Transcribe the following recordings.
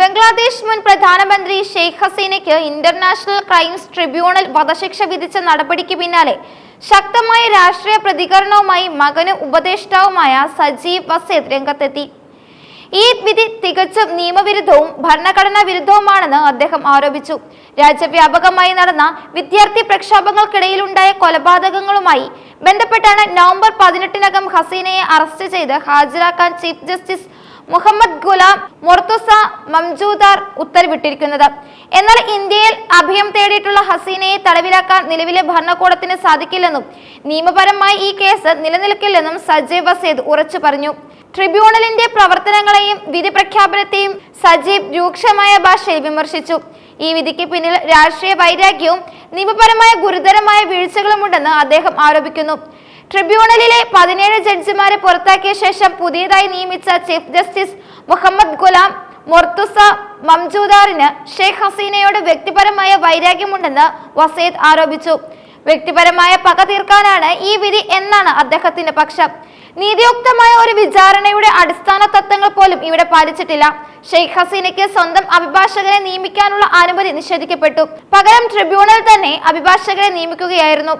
ബംഗ്ലാദേശ് മുൻ പ്രധാനമന്ത്രി ഷെയ്ഖ് ഹസീനയ്ക്ക് ഇന്റർനാഷണൽ ക്രൈംസ് ട്രിബ്യൂണൽ വധശിക്ഷ വിധിച്ച നടപടിക്ക് പിന്നാലെ ശക്തമായ രാഷ്ട്രീയ പ്രതികരണവുമായി മകന് ഉപദേഷ്ടാവുമായ സജീവ് വസേദ് രംഗത്തെത്തി. ഈ വിധി തികച്ചും നിയമവിരുദ്ധവും ഭരണഘടനാ വിരുദ്ധവുമാണെന്ന് അദ്ദേഹം ആരോപിച്ചു. രാജ്യവ്യാപകമായി നടന്ന വിദ്യാർത്ഥി പ്രക്ഷോഭങ്ങൾക്കിടയിലുണ്ടായ കൊലപാതകങ്ങളുമായി ബന്ധപ്പെട്ടാണ് നവംബർ പതിനെട്ടിനകം ഹസീനയെ അറസ്റ്റ് ചെയ്ത് ഹാജരാക്കാൻ ചീഫ് ജസ്റ്റിസ് മുഹമ്മദ് ഗുലാം മൊർത്തുസ മംജൂദാർ ഉത്തരവിട്ടിരിക്കുന്നത്. എന്നാൽ ഇന്ത്യയിൽ അഭയം തേടിയിട്ടുള്ള ഹസീനയെ തടവിലാക്കാൻ നിലവിലെ ഭരണകൂടത്തിന് സാധിക്കില്ലെന്നും നിയമപരമായി ഈ കേസ് നിലനിൽക്കില്ലെന്നും സജീവ് വസേദ് ഉറച്ചു പറഞ്ഞു. ട്രിബ്യൂണലിന്റെ പ്രവർത്തനങ്ങളെയും വിധി പ്രഖ്യാപനത്തെയും സജീവ് രൂക്ഷമായ ഭാഷയിൽ വിമർശിച്ചു. ഈ വിധിക്ക് പിന്നിൽ രാഷ്ട്രീയ വൈരാഗ്യവും നിയമപരമായ ഗുരുതരമായ വീഴ്ചകളുമുണ്ടെന്ന് അദ്ദേഹം ആരോപിക്കുന്നു. ട്രിബ്യൂണലിലെ പതിനേഴ് ജഡ്ജിമാരെ പുറത്താക്കിയ ശേഷം പുതിയതായി നിയമിച്ച ചീഫ് ജസ്റ്റിസ് മുഹമ്മദ് ഗുലാം മൊർത്തുസ മംജൂദാറിന് ഷെയ്ഖ് ഹസീനയോട് വ്യക്തിപരമായ വൈരാഗ്യമുണ്ടെന്ന് വസീദ് ആരോപിച്ചു. വ്യക്തിപരമായ പക തീർക്കാനാണ് ഈ വിധി എന്നാണ് അദ്ദേഹത്തിന്റെ പക്ഷം. നീതിയുക്തമായ ഒരു വിചാരണയുടെ അടിസ്ഥാന തത്വങ്ങൾ പോലും ഇവിടെ പാലിച്ചിട്ടില്ല. ഷെയ്ഖ് ഹസീനയ്ക്ക് സ്വന്തം അഭിഭാഷകരെ നിയമിക്കാനുള്ള അനുമതി നിഷേധിക്കപ്പെട്ടു. പകരം ട്രിബ്യൂണൽ തന്നെ അഭിഭാഷകരെ നിയമിക്കുകയായിരുന്നു.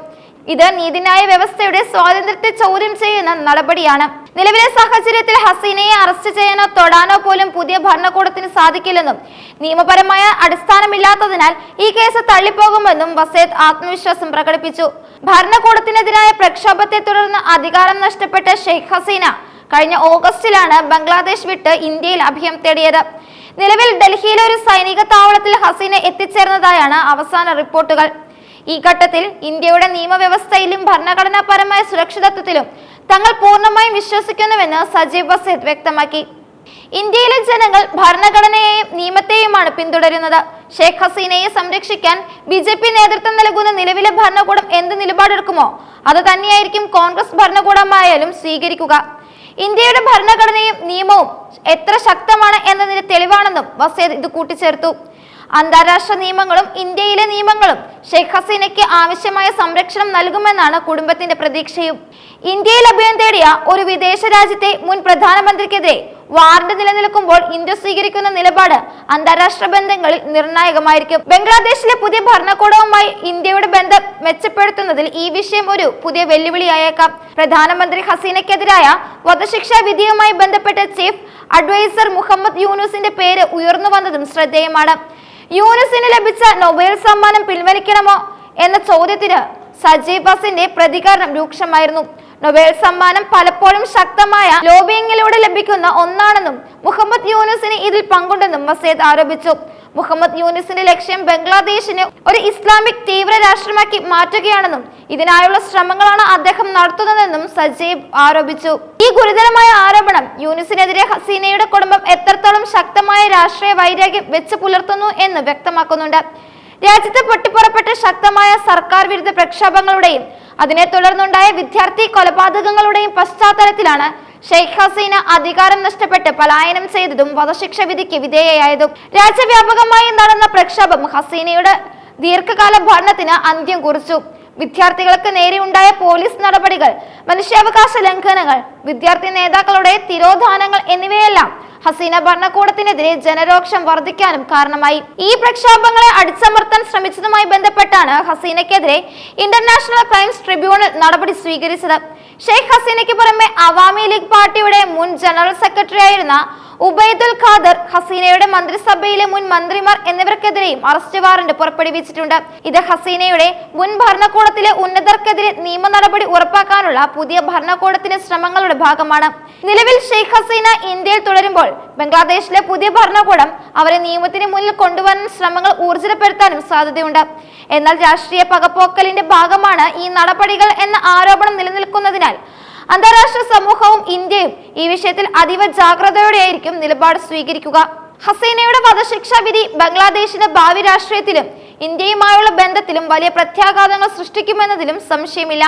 ഇത് നീതിന്യായ വ്യവസ്ഥയുടെ സ്വാതന്ത്ര്യത്തെ ചോദ്യം ചെയ്യുന്ന നടപടിയാണ്. നിലവിലെ സാഹചര്യത്തിൽ ഹസീനയെ അറസ്റ്റ് ചെയ്യാനോ തൊടാനോ പോലും പുതിയ ഭരണകൂടത്തിന് സാധിക്കില്ലെന്നും നിയമപരമായ അടിസ്ഥാനമില്ലാത്തതിനാൽ ഈ കേസ് തള്ളിപ്പോകുമെന്നും വസേദ് ആത്മവിശ്വാസം പ്രകടിപ്പിച്ചു. ഭരണകൂടത്തിനെതിരായ പ്രക്ഷോഭത്തെ തുടർന്ന് അധികാരം നഷ്ടപ്പെട്ട ഷെയ്ഖ് ഹസീന കഴിഞ്ഞ ഓഗസ്റ്റിലാണ് ബംഗ്ലാദേശ് വിട്ട് ഇന്ത്യയിൽ അഭയം തേടിയത്. നിലവിൽ ഡൽഹിയിലെ ഒരു സൈനിക താവളത്തിൽ ഹസീന എത്തിച്ചേർന്നതായാണ് അവസാന റിപ്പോർട്ടുകൾ. ഈ ഘട്ടത്തിൽ ഇന്ത്യയുടെ നിയമവ്യവസ്ഥയിലും ഭരണഘടനാപരമായ സുരക്ഷിതത്വത്തിലും തങ്ങൾ പൂർണമായും വിശ്വസിക്കുന്നുവെന്ന് സജീവ് വസീദ് വ്യക്തമാക്കി. ഇന്ത്യയിലെ ജനങ്ങൾ ഭരണഘടനയെയും നിയമത്തെയുമാണ് പിന്തുടരുന്നത്. ഷേഖ് ഹസീനയെ സംരക്ഷിക്കാൻ ബി ജെ പി നേതൃത്വം നൽകുന്ന നിലവിലെ ഭരണകൂടം എന്ത് നിലപാടെടുക്കുമോ അത് തന്നെയായിരിക്കും കോൺഗ്രസ് ഭരണകൂടമായാലും സ്വീകരിക്കുക. ഇന്ത്യയുടെ ഭരണഘടനയും നിയമവും എത്ര ശക്തമാണ് എന്നതിന് തെളിവാണെന്നും വസേദ് ഇത് കൂട്ടിച്ചേർത്തു. അന്താരാഷ്ട്ര നിയമങ്ങളും ഇന്ത്യയിലെ നിയമങ്ങളും ഷെയ്ഖ് ഹസീനയ്ക്ക് ആവശ്യമായ സംരക്ഷണം നൽകുമെന്നാണ് കുടുംബത്തിന്റെ പ്രതീക്ഷയും. ഇന്ത്യയിൽ അഭയം തേടിയ ഒരു വിദേശ രാജ്യത്തെ മുൻ പ്രധാനമന്ത്രിക്കെതിരെ വാറണ്ട് നിലനിൽക്കുമ്പോൾ ഇന്ത്യ സ്വീകരിക്കുന്ന നിലപാട് അന്താരാഷ്ട്ര ബന്ധങ്ങളിൽ നിർണായകമായിരിക്കും. ബംഗ്ലാദേശിലെ പുതിയ ഭരണകൂടവുമായി ഇന്ത്യയുടെ ബന്ധം മെച്ചപ്പെടുത്തുന്നതിൽ ഈ വിഷയം ഒരു പുതിയ വെല്ലുവിളിയായേക്കാം. പ്രധാനമന്ത്രി ഹസീനയ്ക്കെതിരായ വധശിക്ഷാ വിധിയുമായി ബന്ധപ്പെട്ട് ചീഫ് അഡ്വൈസർ മുഹമ്മദ് യൂനുസിന്റെ പേര് ഉയർന്നു വന്നതും ശ്രദ്ധേയമാണ്. യൂനുസിന് ലഭിച്ച നൊബേൽ സമ്മാനം പിൻവലിക്കണമോ എന്ന ചോദ്യത്തിന് സജീവ് ബസിന്റെ പ്രതികരണം രൂക്ഷമായിരുന്നു. നൊബേൽ സമ്മാനം പലപ്പോഴും ശക്തമായ ലോബിയിങ്ങിലൂടെ ലഭിക്കുന്ന ഒന്നാണെന്നും മുഹമ്മദ് യൂനുസിന് ഇതിൽ പങ്കുണ്ടെന്നും വസേദ് ആരോപിച്ചു. മുഹമ്മദ് യൂനിസിന്റെ ലക്ഷ്യം ബംഗ്ലാദേശിനെ ഒരു ഇസ്ലാമിക് തീവ്ര രാഷ്ട്രമാക്കി മാറ്റുകയാണെന്നും ഇതിനായുള്ള ശ്രമങ്ങളാണ് അദ്ദേഹം നടത്തുന്നതെന്നും സജീബ് ആരോപിച്ചു. ഈ ഗുരുതരമായ ആരോപണം യൂനിസിനെതിരെ ഹസീനയുടെ കുടുംബം എത്രത്തോളം രാഷ്ട്രീയ വൈരാഗ്യം വെച്ച് പുലർത്തുന്നു എന്ന് വ്യക്തമാക്കുന്നുണ്ട്. രാജ്യത്ത് പൊട്ടിപ്പുറപ്പെട്ട ശക്തമായ സർക്കാർ വിരുദ്ധ പ്രക്ഷോഭങ്ങളുടെയും അതിനെ തുടർന്നുണ്ടായ വിദ്യാർത്ഥി കൊലപാതകങ്ങളുടെയും പശ്ചാത്തലത്തിലാണ് ഷെയ്ഖ് ഹസീന അധികാരം നഷ്ടപ്പെട്ട് പലായനം ചെയ്തതും വധശിക്ഷ വിധിക്ക് വിധേയയായതും. രാജ്യവ്യാപകമായി നടന്ന പ്രക്ഷോഭം ഹസീനയുടെ ദീർഘകാല ഭരണത്തിന് അന്ത്യം കുറിച്ചു. വിദ്യാർത്ഥികൾക്ക് നേരെയുണ്ടായ പോലീസ് നടപടികൾ മനുഷ്യാവകാശ ലംഘനങ്ങൾ വിദ്യാർത്ഥി നേതാക്കളുടെ തിരോധാനങ്ങൾ എന്നിവയെല്ലാം ഹസീന ഭരണകൂടത്തിനെതിരെ ജനരോക്ഷം വർദ്ധിക്കാനും കാരണമായി. ഈ പ്രക്ഷോഭങ്ങളെ അടിച്ചമർത്താൻ ശ്രമിച്ചതുമായി ബന്ധപ്പെട്ടാണ് ഹസീനയ്ക്കെതിരെ ഇന്റർനാഷണൽ ക്രൈംസ് ട്രിബ്യൂണൽ നടപടി സ്വീകരിച്ചത്. ഷെയ്ഖ് ഹസീനയ്ക്ക് പുറമെ അവാമി ലീഗ് പാർട്ടിയുടെ മുൻ ജനറൽ സെക്രട്ടറി ആയിരുന്ന ഉബൈദുൽ ഖാദർ ഹസീനയുടെ മന്ത്രിസഭയിലെ മുൻ മന്ത്രിമാർ എന്നിവർക്കെതിരെയും അറസ്റ്റ് വാറന്റ് പുറപ്പെടുവിച്ചിട്ടുണ്ട്. ഇത് ഹസീനയുടെ മുൻ ഭരണകൂടത്തിലെ ഉന്നതർക്കെതിരെ നിയമ നടപടി ഉറപ്പാക്കാനുള്ള പുതിയ ഭരണകൂടത്തിന്റെ ശ്രമങ്ങളുടെ ഭാഗമാണ്. നിലവിൽ ഷെയ്ഖ് ഹസീന ഇന്ത്യയിൽ തുടരുമ്പോൾ ബംഗ്ലാദേശിലെ പുതിയ ഭരണകൂടം അവരെ നിയമത്തിന് മുന്നിൽ കൊണ്ടുവരാൻ ശ്രമങ്ങൾ ഊർജിതപ്പെടുത്താനും സാധ്യതയുണ്ട്. എന്നാൽ രാഷ്ട്രീയ പകപ്പോക്കലിന്റെ ഭാഗമാണ് ഈ നടപടികൾ എന്ന ആരോപണം നിലനിൽക്കുന്നതിനാൽ അന്താരാഷ്ട്ര സമൂഹവും ഇന്ത്യയും ഈ വിഷയത്തിൽ അതീവ ജാഗ്രതയോടെയായിരിക്കും നിലപാട് സ്വീകരിക്കുക. ഹസീനയുടെ വധശിക്ഷാ വിധി ബംഗ്ലാദേശിന്റെ ഭാവി രാഷ്ട്രീയത്തിലും ഇന്ത്യയുമായുള്ള ബന്ധത്തിലും വലിയ പ്രത്യാഘാതങ്ങൾ സൃഷ്ടിക്കുമെന്നതിലും സംശയമില്ല.